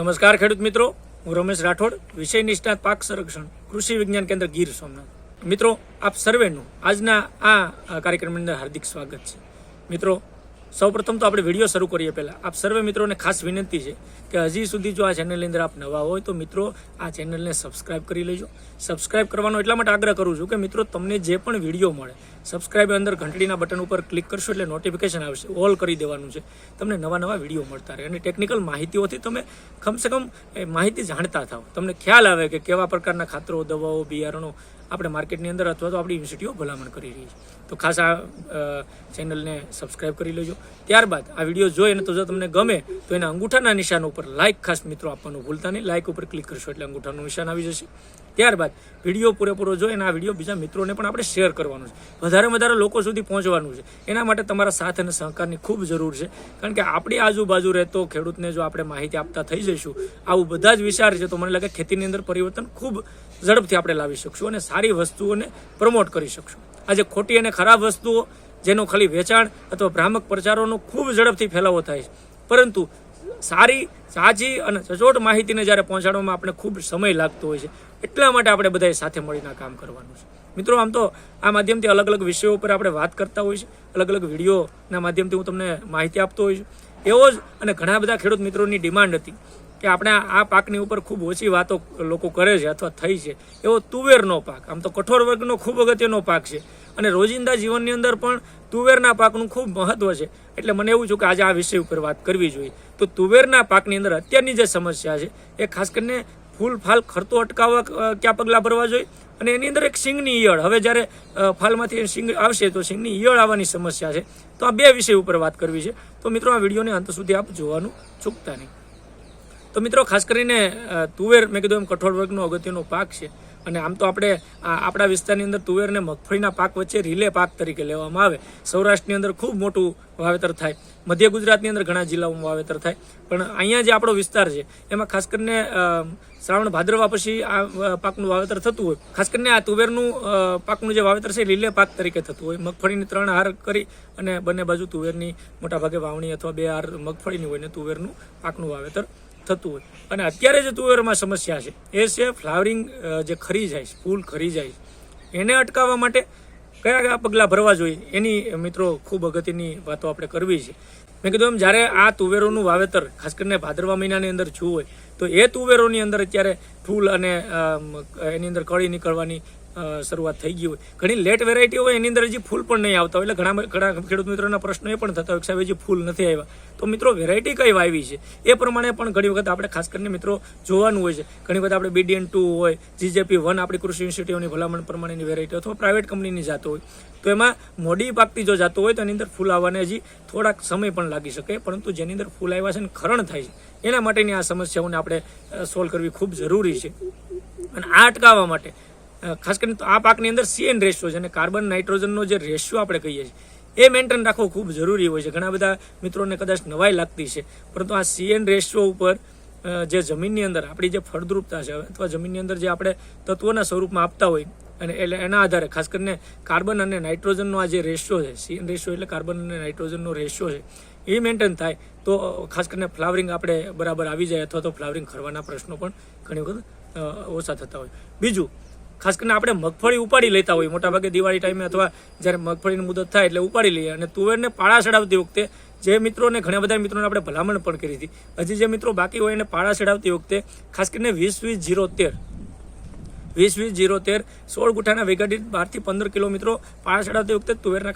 નમસ્કાર ખેડૂત મિત્રો. હું રમેશ રાઠોડ, વિષય નિષ્ણાત પાક સંરક્ષણ, કૃષિ વિજ્ઞાન કેન્દ્ર ગીર સોમનાથ. મિત્રો, આપ સર્વેનું આજના આ કાર્યક્રમની અંદર હાર્દિક સ્વાગત છે. મિત્રો સૌપ્રથમ તો આપણે વીડિયો શરૂ કરીએ પહેલાં. આપ સર્વે મિત્રોને ખાસ વિનંતી છે કે હજી સુધી જો આ ચેનલની અંદર આપ નવા હોય તો મિત્રો આ ચેનલને સબસ્ક્રાઇબ કરી લેજો. સબસ્ક્રાઇબ કરવાનો એટલા માટે આગ્રહ કરું છું કે મિત્રો તમને જે પણ વીડિયો મળે સબસ્ક્રાઇબ અંદર ઘંટડીના બટન ઉપર ક્લિક કરશો એટલે નોટિફિકેશન આવશે. ઓલ કરી દેવાનું છે. તમને નવા નવા વીડિયો મળતા રહે. અને ટેકનિકલ માહિતીઓથી તમે કમસે કમ માહિતી જાણતા થાઓ તમને ખ્યાલ આવે કે કેવા પ્રકારના ખાતરો, દવાઓ, બિયારણો આપણે માર્કેટની અંદર અથવા તો આપણી યુનિવર્સિટીઓ ભલામણ કરી રહી છે. તો ખાસ આ ચેનલને સબસ્ક્રાઇબ કરી લેજો. ત્યારબાદ આ વીડિયો જોઈ અને તો જો તમને ગમે તો એના અંગૂઠાના નિશાન ઉપર લાઇક ખાસ મિત્રો આપવાનું ભૂલતા નહીં. લાઇક ઉપર ક્લિક કરશો એટલે અંગૂઠાનું નિશાન આવી જશે. ત્યારબાદ વીડિયો પૂરેપૂરો જોઈ અને આ વીડિયો બીજા મિત્રોને પણ આપણે શેર કરવાનું છે. વધારે વધારે લોકો સુધી પહોંચવાનું છે. એના માટે તમારા સાથ અને સહકારની ખૂબ જરૂર છે. કારણ કે આપણી આજુબાજુ રહેતો ખેડૂતને જો આપણે માહિતી આપતા થઈ જઈશું, આવું બધા જ વિચાર છે તો મને લાગે ખેતીની અંદર પરિવર્તન ખૂબ ઝડપથી આપણે લાવી શકશું અને સારી વસ્તુઓને પ્રમોટ કરી શકશું. આજે ખોટી અને ખરાબ વસ્તુઓ જેનો ખાલી વેચાણ અથવા ભ્રામક પ્રચારોનો ખૂબ ઝડપથી ફેલાવો થાય છે. પરંતુ સારી, સાચી અને સચોટ માહિતીને જ્યારે પહોંચાડવામાં આપણે ખૂબ સમય લાગતો હોય છે, એટલા માટે આપણે બધાએ સાથે મળીને કામ કરવાનું છે. મિત્રો, આમ તો આ માધ્યમથી અલગ અલગ વિષયો ઉપર આપણે વાત કરતા હોય છે, અલગ અલગ વિડીયોના માધ્યમથી હું તમને માહિતી આપતો હોઉં છું. એવો જ અને ઘણા બધા ખેડૂત મિત્રોની ડિમાન્ડ હતી કે આપણે આ પાકની ઉપર ખૂબ ઓછી વાતો લોકો કરે છે અથવા થઈ છે. એવો તુવેરનો પાક, આમ તો કઠોર વર્ગનો ખૂબ અગત્યનો પાક છે. અને રોજિંદા જીવનની અંદર પણ તુવેરના પાકનું ખૂબ મહત્વ છે. એટલે મને એવું છું કે આજે આ વિષય ઉપર વાત કરવી જોઈએ. તો તુવેરના પાકની અંદર અત્યારની જે સમસ્યા છે, એ ખાસ કરીને ફૂલ ફાલ ખરતો અટકાવવા ક્યાં પગલાં ભરવા જોઈએ? અને એની અંદર એક સિંગની ઈયળ. હવે જ્યારે ફાલમાંથી સિંગ આવશે તો સિંગની ઈયળ આવવાની સમસ્યા છે. તો આ બે વિષય ઉપર વાત કરવી છે. તો મિત્રો, આ વિડીયોને અંત સુધી આપ જોવાનું ચૂકતા નહીં. તો મિત્રો, ખાસ કરીને તુવેર, મેં કીધું એમ, કઠોળ વર્ગનો અગત્યનો પાક છે. અને આમ તો આપણે આપણા વિસ્તારની અંદર તુવેર અને મગફળીના પાક વચ્ચે રિલે પાક તરીકે લેવામાં આવે. સૌરાષ્ટ્રની અંદર ખૂબ મોટું વાવેતર થાય. મધ્ય ગુજરાતની અંદર ઘણા જિલ્લાઓમાં વાવેતર થાય. પણ અહીંયા જે આપણો વિસ્તાર છે, એમાં ખાસ કરીને શ્રાવણ ભાદરવા પછી આ પાકનું વાવેતર થતું હોય. ખાસ કરીને આ તુવેરનું પાકનું જે વાવેતર છે લીલે પાક તરીકે થતું હોય. મગફળીની ત્રણ હાર કરી અને બંને બાજુ તુવેરની મોટાભાગે વાવણી અથવા બે હાર મગફળીની હોય ને તુવેરનું પાકનું વાવેતર. થતું હોય. અને અત્યારે જે તુવેરમાં સમસ્યા છે, એ છે ફ્લાવરિંગ જે ખરી જાય છે, ફૂલ ખરી જાય છે, એને અટકાવવા માટે કયા કયા પગલાં ભરવા જોઈએ? એની મિત્રો, ખૂબ અગત્યની વાતો આપણે કરવી છે. મેં કીધું એમ, જ્યારે આ તુવેરોનું વાવેતર, ખાસ કરીને ભાદરવા મહિનાની અંદર થયું હોય તો એ તુવેરોની અંદર અત્યારે ફૂલ અને એની અંદર કળી નીકળવાની શરૂઆત થઈ ગઈ હોય. ઘણી લેટ વેરાયટી હોય, એની અંદર હજી ફૂલ પણ નહીં આવતા હોય. એટલે ઘણા ઘણા ખેડૂત મિત્રોના પ્રશ્નો એ પણ થતા હોય કે સાહેબ, હજી ફૂલ નથી આવ્યા. તો મિત્રો, વેરાયટી કઈ વાવી છે? એ પ્રમાણે પણ ઘણી વખત આપણે ખાસ કરીને મિત્રો જોવાનું હોય છે. ઘણી વખત આપણે બીડીએન ટુ હોય જીજેપી વન આપણી કૃષિ યુનિવર્સિટીઓની ભલામણ પ્રમાણેની વેરાયટી અથવા પ્રાઇવેટ કંપનીની જાતો હોય. તો એમાં મોડી પાકતી જો જાતો હોય, તો એની અંદર ફૂલ આવવાને હજી થોડાક સમય પણ લાગી શકે. પરંતુ જેની અંદર ફૂલ આવ્યા છે ને ખરણ થાય છે એના માટેની આ સમસ્યાઓને આપણે સોલ્વ કરવી ખૂબ જરૂરી છે. અને આ અટકાવવા માટે ખાસ કરીને તો આ પાકની અંદર સીએન રેશિયો છે અને કાર્બન નાઇટ્રોજનનો જે રેશિયો આપણે કહીએ છીએ, એ મેન્ટેન રાખવો ખૂબ જરૂરી હોય છે. ઘણા બધા મિત્રોને કદાચ નવાઈ લાગતી છે, પરંતુ આ સીએન રેશિયો ઉપર જે જમીનની અંદર આપણી જે ફળદ્રુપતા છે, અથવા જમીનની અંદર જે આપણે તત્વોના સ્વરૂપમાં આપતા હોય, અને એટલે એના આધારે ખાસ કરીને કાર્બન અને નાઇટ્રોજનનો આ જે રેશિયો છે સીએન રેશિયો એટલે કાર્બન અને નાઇટ્રોજનનો રેશિયો છે એ મેન્ટેન થાય, તો ખાસ કરીને ફ્લાવરિંગ આપણે બરાબર આવી જાય અથવા તો ફ્લાવરિંગ ખરવાના પ્રશ્નો પણ ઘણી વખત ઓછા થતા હોય. બીજું, ખાસ કરીને આપણે મગફળી ઉપાડી લેતા હોઈએ. મોટાભાગે દિવાળી ટાઈમે અથવા જ્યારે મગફળીની મુદત થાય એટલે ઉપાડી લઈએ અને તુવેરને પાળા ચડાવતી વખતે જે મિત્રોને, ઘણા બધા મિત્રોને આપણે ભલામણ પણ કરી હતી, હજી જે મિત્રો બાકી હોય એને પાળા ચડાવતી વખતે ખાસ કરીને વીસ વીસ જીરો તેર વીસ વીસ જીરો તેર સોળ ગુઠાના વિઘટિત બારથી પંદર કિલોમીટરો પાળા ચડાવતી વખતે તુવેરના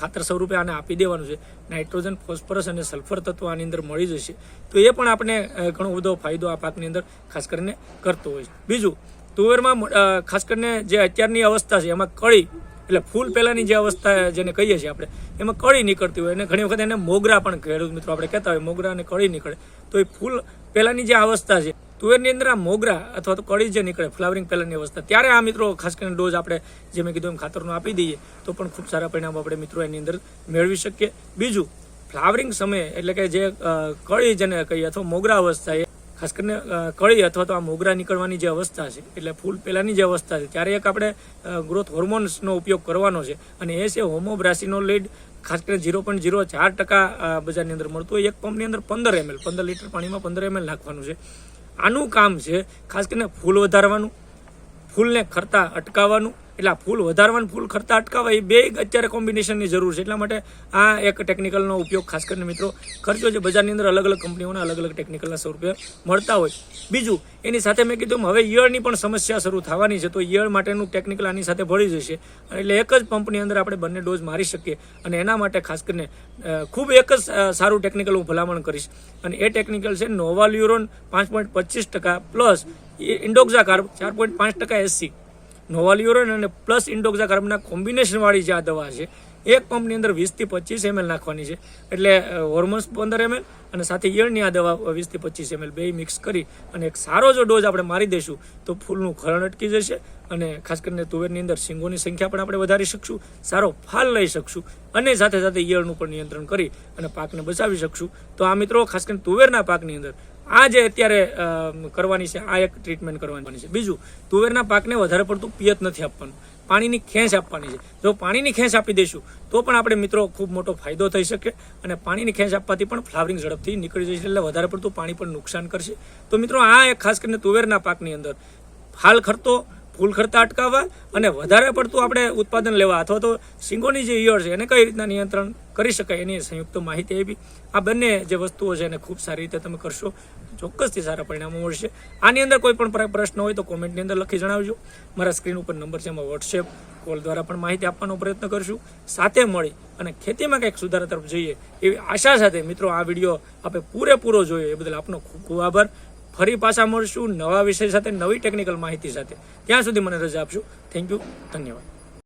ખાતર સ્વરૂપે આને આપી દેવાનું છે. નાઇટ્રોજન, ફોસ્ફરસ અને સલ્ફર તત્વ આની અંદર મળી જશે. તો એ પણ આપણે ઘણો બધો ફાયદો આ પાકની અંદર ખાસ કરીને કરતો હોય છે. બીજું, તુવેરમાં ખાસ કરીને જે અત્યારની અવસ્થા છે, એમાં કળી, એટલે ફૂલ પહેલાંની જે અવસ્થા જેને કહીએ છીએ આપણે, એમાં કળી નીકળતી હોય અને ઘણી વખત એને મોગરા પણ ખેડૂત મિત્રો આપણે કહેતા હોય, મોગરા અને કળી નીકળે. તો એ ફૂલ પહેલાંની જે અવસ્થા છે તુવેરની અંદર આ મોગરા અથવા તો કળી જે નીકળે, ફ્લાવરિંગ પહેલાંની અવસ્થા, ત્યારે આ મિત્રો ખાસ કરીને ડોઝ આપણે જે મેં કીધું એમ ખાતરનો આપી દઈએ, તો પણ ખૂબ સારા પરિણામ આપણે મિત્રો એની અંદર મેળવી શકીએ. બીજું, ફ્લાવરિંગ સમયે એટલે કે જે કળી જેને કહીએ અથવા મોગરા અવસ્થા એ, ખાસ કરીને કળી અથવા તો આ મોગરા નીકળવાની જે અવસ્થા છે, એટલે ફૂલ પહેલાંની જે અવસ્થા છે, ત્યારે એક આપણે ગ્રોથ હોર્મોન્સનો ઉપયોગ કરવાનો છે, અને એ છે હોમોબ્રાસીનો લીડ ખાસ કરીને ઝીરો પોઈન્ટ ઝીરો ચાર ટકા બજારની અંદર મળતું હોય, એક પંપની અંદર પંદર એમએલ પંદર લીટર પાણીમાં પંદર એમએલ નાખવાનું છે. આનું કામ છે ખાસ કરીને ફૂલ વધારવાનું ફૂલને ખરતા અટકાવવાનું એટલે આ ફૂલ વધારવાનું ફૂલ ખરતા અટકાવવા એ બે અત્યારે કોમ્બિનેશનની જરૂર છે. એટલા માટે આ એક ટેકનિકલનો ઉપયોગ ખાસ કરીને મિત્રો કરજો જે બજારની અંદર અલગ અલગ કંપનીઓના અલગ અલગ ટેકનિકલના સ્વરૂપે મળતા હોય. બીજું, એની સાથે મેં કીધું હવે ઈયળની પણ સમસ્યા શરૂ થવાની છે, તો ઈયળ માટેનું ટેકનિકલ આની સાથે ભળી જશે. એટલે એક જ પંપની અંદર આપણે બંને ડોઝ મારી શકીએ અને એના માટે ખાસ કરીને ખૂબ એક જ સારું ટેકનિકલ હું ભલામણ કરીશ. અને એ ટેકનિકલ છે નોવાલ્યુરોન પાંચ પોઈન્ટ પચીસ ટકા પ્લસ ઇન્ડોક્ઝા કાર્બ ચાર પોઈન્ટ પાંચ ટકા એસસી નોવાલ્યુરોન અને પ્લસ ઇન્ડોક્ઝાકાર્બના કોમ્બિનેશનવાળી જે આ દવા છે, એક પંપની અંદર વીસથી પચીસ એમએલ નાખવાની છે. એટલે હોર્મોન્સ પંદર એમએલ અને સાથે ઈયળની આ દવા વીસથી પચીસ એમએલ બે મિક્સ કરી અને એક સારો જો ડોઝ આપણે મારી દઈશું, તો ફૂલનું ખરણ અટકી જશે અને ખાસ કરીને તુવેરની અંદર સિંગોની સંખ્યા પણ આપણે વધારી શકશું, સારો ફાલ લઈ શકશું અને સાથે સાથે ઈયળનું પણ નિયંત્રણ કરી અને પાકને બચાવી શકશું. તો આ મિત્રો, ખાસ કરીને તુવેરના પાકની અંદર આ જે અત્યારે કરવાની છે, આ એક ટ્રીટમેન્ટ કરવાની છે. બીજું, તુવેરના પાકને વધારે પડતું પિયત નથી આપવાનું. પાણીની ખેંચ આપવાની છે. જો પાણીની ખેંચ આપી દઈશું, તો પણ આપણે મિત્રો ખૂબ મોટો ફાયદો થઈ શકે અને પાણીની ખેંચ આપવાથી પણ ફ્લાવરિંગ ઝડપથી નીકળી જશે એટલે વધારે પડતું પાણી પણ નુકસાન કરશે. તો મિત્રો, આ એક ખાસ કરીને તુવેરના પાકની અંદર ફાલ ખરતો, ફૂલ ખરતા અટકાવવા અને વધારે પડતું આપણે ઉત્પાદન લેવા અથવા તો સિંગોની જે ઈયળ છે, એને કઈ રીતના નિયંત્રણ કરી શકાય એની સંયુક્ત માહિતી આપી. આ બંને જે વસ્તુઓ છે એને ખૂબ સારી રીતે તમે કરશો, ચોક્કસથી સારા પરિણામો મળશે. આની અંદર કોઈ પણ પ્રશ્ન હોય તો કોમેન્ટની અંદર લખી જણાવજો. મારા સ્ક્રીન ઉપર નંબર છે, એમાં વોટ્સએપ કોલ દ્વારા પણ માહિતી આપવાનો પ્રયત્ન કરશું. સાથે મળી અને ખેતીમાં કંઈક સુધારા તરફ જઈએ એવી આશા સાથે મિત્રો આ વીડિયો આપણે પૂરેપૂરો જોયો. એ બદલ આપનો ખૂબ ખૂબ આભાર. ફરી પાછા મળશું નવા વિષય સાથે, નવી ટેકનિકલ માહિતી સાથે. ત્યાં સુધી મને રજા આપશો થેન્ક યુ ધન્યવાદ.